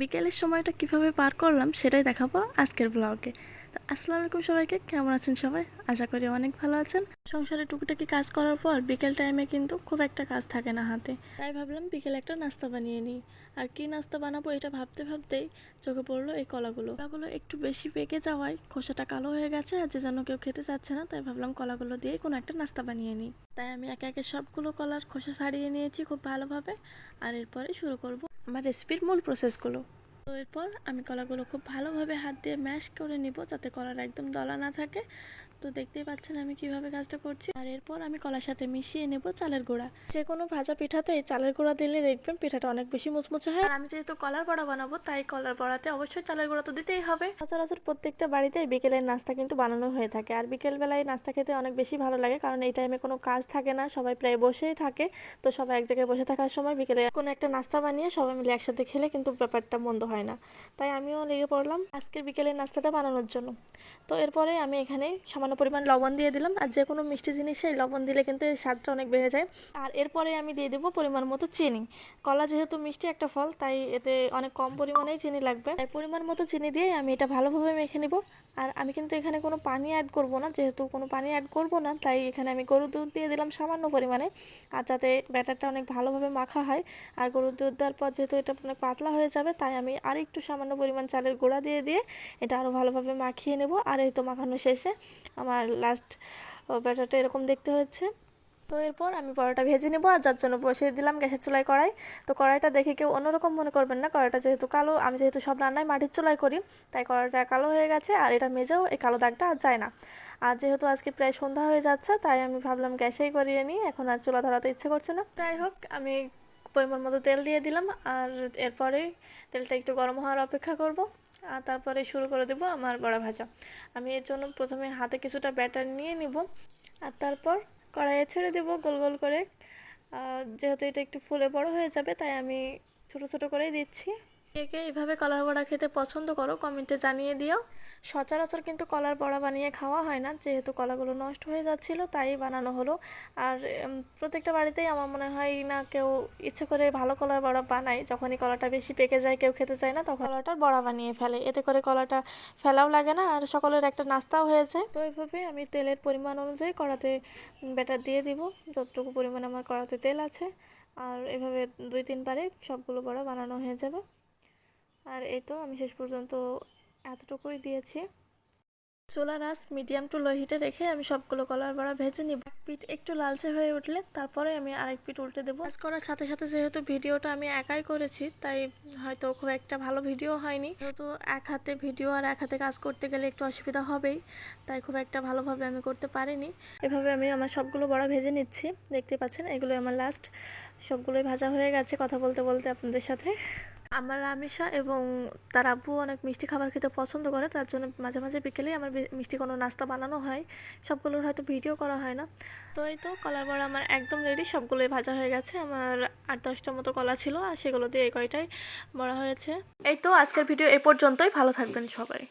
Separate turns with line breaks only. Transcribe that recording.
বিকেলের সময়টা কীভাবে পার করলাম সেটাই দেখাবো আজকের ব্লগে তো আসসালামু আলাইকুম সবাইকে, কেমন আছেন সবাই? আশা করি অনেক ভালো আছেন। সংসারে টুকিটাকি কাজ করার পর বিকেল টাইমে কিন্তু খুব একটা কাজ থাকে না হাতে। তাই ভাবলাম বিকেলে একটা নাস্তা বানিয়ে নিই। আর কি নাস্তা বানাবো এটা ভাবতে ভাবতেই চোখে পড়ল এই কলাগুলো। কলাগুলো একটু বেশি পেকে যাওয়ায় খোসাটা কালো হয়ে গেছে আর যে যেন কেউ খেতে চাচ্ছে না, তাই ভাবলাম কলাগুলো দিয়ে কোনো একটা নাস্তা বানিয়ে নিই। তাই আমি একে একে সবগুলো কলার খোসা ছাড়িয়ে নিয়েছি খুব ভালোভাবে। আর এরপরে শুরু করব আমার রেসিপির মূল প্রসেসগুলো তো এরপর আমি কলাগুলো খুব ভালোভাবে হাত দিয়ে ম্যাশ করে নিব যাতে কলার একদম দলা না থাকে। তো দেখতেই পাচ্ছেন আমি কীভাবে কাজটা করছি। আর এরপর আমি কলার সাথে মিশিয়ে নেব চালের গুঁড়া। যে কোনো ভাজা পিঠাতে চালের গুঁড়া দিলে দেখবেন পিঠাটা অনেক বেশি মুচমুচে হয়। আর আমি যেহেতু কলার বড়া বানাবো, তাই কলার বড়াতে অবশ্যই চালের গুঁড়া তো দিতেই হবে। সচরাচর প্রত্যেকটা বাড়িতে বিকেলের নাস্তা কিন্তু বানানো হয়ে থাকে। আর বিকেলবেলায় নাস্তা খেতে অনেক বেশি ভালো লাগে, কারণ এই টাইমে কোনো কাজ থাকে না, সবাই প্রায় বসেই থাকে। তো সবাই এক জায়গায় বসে থাকার সময় বিকেলে কোনো একটা নাস্তা বানিয়ে সবাই মিলে একসাথে খেলে কিন্তু ব্যাপারটা মন্দ হয় না। তাই আমিও লেগে পড়লাম আজকের বিকেলের নাস্তাটা বানানোর জন্য। তো এরপরে আমি এখানে সামান্য পরিমাণ লবণ দিয়ে দিলাম আর যে কোনো মিষ্টি জিনিসে লবণ দিলে কিন্তু এর স্বাদটা অনেক বেড়ে যায়। আর এরপরে আমি দিয়ে দেবো পরিমাণ মতো চিনি। কলা যেহেতু মিষ্টি একটা ফল, তাই এতে অনেক কম পরিমাণেই চিনি লাগবে। তাই পরিমাণ মতো চিনি দিয়ে আমি এটা ভালোভাবে মেখে নিব। আর আমি কিন্তু এখানে কোনো পানি অ্যাড করব না, যেহেতু কোনো পানি অ্যাড করব না, তাই এখানে আমি গরুর দুধ দিয়ে দিলাম সামান্য পরিমাণে। আর যাতে ব্যাটারটা অনেক ভালোভাবে মাখা হয়। আর গরুর দুধ দেওয়ার পর যেহেতু এটা অনেক পাতলা হয়ে যাবে, তাই আমি আর একটু সামান্য পরিমাণ চালের গুঁড়া দিয়ে দিয়ে এটা আরও ভালোভাবে মাখিয়ে নেব। আর এই তো মাখানো শেষে আমার লাস্ট ব্যাটারটা এরকম দেখতে হচ্ছে তো এরপর আমি পরোটা ভেজে নেব আর যার জন্য বসিয়ে দিলাম গ্যাসের চুলায় কড়াই। তো কড়াইটা দেখে কেউ অন্যরকম মনে করবেন না, কড়াইটা যেহেতু কালো, আমি যেহেতু সব রান্নায় মাটির চুলায় করি, তাই কড়াইটা কালো হয়ে গেছে আর এটা মেজেও এই কালো দাগটা আর যায় না। আর যেহেতু আজকে প্রায় সন্ধ্যা হয়ে যাচ্ছে, তাই আমি ভাবলাম গ্যাসেই করিয়ে নিই, এখন আর চুলা ধরাতে ইচ্ছে করছে না। যাই হোক, আমি পরিমাণ মতো তেল দিয়ে দিলাম আর এরপরে তেলটা একটু গরম হওয়ার অপেক্ষা করব। আর তারপরে শুরু করে দেব আমার বড়া ভাজা। আমি এর জন্য প্রথমে হাতে কিছুটা ব্যাটার নিয়ে নিব। আর তারপর কড়াইয়ে ছেড়ে দেব গোল গোল করে। যেহেতু এটা একটু ফুলে বড় হয়ে যাবে, তাই আমি ছোট ছোট করেই দিচ্ছি। কে কে এইভাবে কলার বড়া খেতে পছন্দ করো কমেন্টে জানিয়ে দিও। সচরাচর কিন্তু কলার বড়া বানিয়ে খাওয়া হয় না যেহেতু কলাগুলো নষ্ট হয়ে যাচ্ছিল তাই বানানো হলো। আর প্রত্যেকটা বাড়িতেই আমার মনে হয় না কেউ ইচ্ছে করে ভালো কলার বড়া বানায়। যখনই কলাটা বেশি পেকে যায় কেউ খেতে চায় না তখন কলাটার বড়া বানিয়ে ফেলে। এতে করে কলাটা ফেলাও লাগে না আর সকলের একটা নাস্তাও হয়ে যায় তো এইভাবে আমি তেলের পরিমাণ অনুযায়ী কড়াতে ব্যাটার দিয়ে দিব। যতটুকু পরিমাণ আমার কড়াতে তেল আছে আর এভাবে দুই তিনবারে সবগুলো বড়া বানানো হয়ে যাবে। আর এই তো আমি শেষ পর্যন্ত এতটুকুই দিয়েছি। চুলার আঁচ মিডিয়াম টু লো হিটে রেখে আমি সবগুলো কলার বড়া ভেজে নিব। পিঠ একটু লালচে হয়ে উঠলে তারপরে আমি আরেক পিঠ উল্টে দেবো। কাজ করার সাথে সাথে যেহেতু ভিডিওটা আমি একাই করেছি, তাই হয়তো খুব একটা ভালো ভিডিও হয়নি। যেহেতু এক হাতে ভিডিও আর এক হাতে কাজ করতে গেলে একটু অসুবিধা হবেই, তাই খুব একটা ভালোভাবে আমি করতে পারিনি। এভাবে আমি আমার সবগুলো বড়া ভেজে নিচ্ছি। দেখতে পাচ্ছেন এগুলো আমার লাস্ট সবগুলোই ভাজা হয়ে গেছে কথা বলতে বলতে আপনাদের সাথে। আমার আমিষা এবং তার আব্বু অনেক মিষ্টি খাবার খেতে পছন্দ করে, তার জন্য মাঝে মাঝে বিকেলেই আমার মিষ্টি কোনো নাস্তা বানানো হয়। সবগুলোর হয়তো ভিডিও করা হয় না। তো এই তো কলার বড়া আমার একদম রেডি সবগুলোই ভাজা হয়ে গেছে। আমার আট দশটা মতো কলা ছিল আর সেগুলো দিয়ে এই কয়টাই বড়া হয়েছে। এই তো আজকের ভিডিও এ পর্যন্তই, ভালো থাকবেন সবাই।